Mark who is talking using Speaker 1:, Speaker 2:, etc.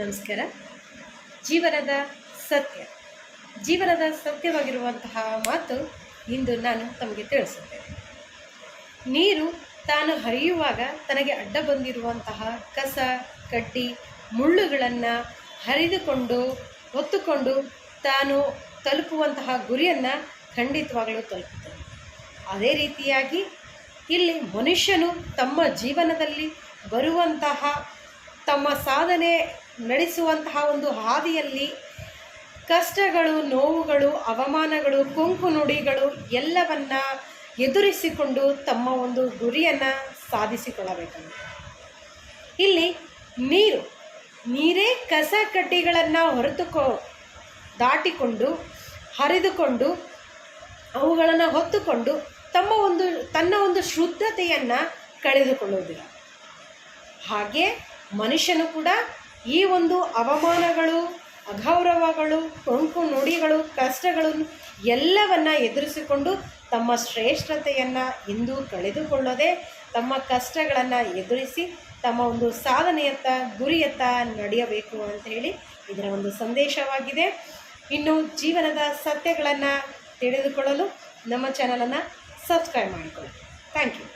Speaker 1: ನಮಸ್ಕಾರ. ಜೀವನದ ಸತ್ಯ. ಜೀವನದ ಸತ್ಯವಾಗಿರುವಂತಹ ಮಾತು ಇಂದು ನಾನು ತಮಗೆ ತಿಳಿಸುತ್ತೇನೆ. ನೀರು ತಾನು ಹರಿಯುವಾಗ ತನಗೆ ಅಡ್ಡ ಬಂದಿರುವಂತಹ ಕಸ, ಕಡ್ಡಿ, ಮುಳ್ಳುಗಳನ್ನು ಹರಿದುಕೊಂಡು, ಹೊತ್ತುಕೊಂಡು ತಾನು ತಲುಪುವಂತಹ ಗುರಿಯನ್ನು ಖಂಡಿತವಾಗಲೂ ತಲುಪುತ್ತೇನೆ ಅದೇ ರೀತಿಯಾಗಿ ಇಲ್ಲಿ ಮನುಷ್ಯನು ತಮ್ಮ ಜೀವನದಲ್ಲಿ ಬರುವಂತಹ ತಮ್ಮ ಸಾಧನೆ ನಡೆಸುವಂತಹ ಒಂದು ಹಾದಿಯಲ್ಲಿ ಕಷ್ಟಗಳು, ನೋವುಗಳು, ಅವಮಾನಗಳು, ಕೊಂಕು ನುಡಿಗಳು ಎಲ್ಲವನ್ನ ಎದುರಿಸಿಕೊಂಡು ತಮ್ಮ ಒಂದು ಗುರಿಯನ್ನು ಸಾಧಿಸಿಕೊಳ್ಳಬೇಕಂತ. ಇಲ್ಲಿ ನೀರು, ನೀರೇ ಕಸ ಕಡ್ಡಿಗಳನ್ನು ಹೊರತುಕೊ, ದಾಟಿಕೊಂಡು, ಹರಿದುಕೊಂಡು, ಅವುಗಳನ್ನು ಹೊತ್ತುಕೊಂಡು ತಮ್ಮ ಒಂದು, ತನ್ನ ಒಂದು ಶುದ್ಧತೆಯನ್ನು ಕಳೆದುಕೊಳ್ಳುವುದಿಲ್ಲ. ಹಾಗೆ ಮನುಷ್ಯನು ಕೂಡ ಈ ಒಂದು ಅವಮಾನಗಳು ಅಗೌರವಗಳು ಕೊಂಕು ನುಡಿಗಳು ಕಷ್ಟಗಳು ಎಲ್ಲವನ್ನ ಎದುರಿಸಿಕೊಂಡು ತಮ್ಮ ಶ್ರೇಷ್ಠತೆಯನ್ನು ಇಂದು ಕಳೆದುಕೊಳ್ಳದೆ ತಮ್ಮ ಕಷ್ಟಗಳನ್ನು ಎದುರಿಸಿ ತಮ್ಮ ಒಂದು ಸಾಧನೆಯತ್ತ, ಗುರಿಯತ್ತ ನಡೆಯಬೇಕು ಅಂತ ಹೇಳಿ ಇದರ ಒಂದು ಸಂದೇಶವಾಗಿದೆ. ಇನ್ನು ಜೀವನದ ಸತ್ಯಗಳನ್ನು ತಿಳಿದುಕೊಳ್ಳಲು ನಮ್ಮ ಚಾನಲನ್ನು ಸಬ್ಸ್ಕ್ರೈಬ್ ಮಾಡಿಕೊಳ್ಳಿ. Thank you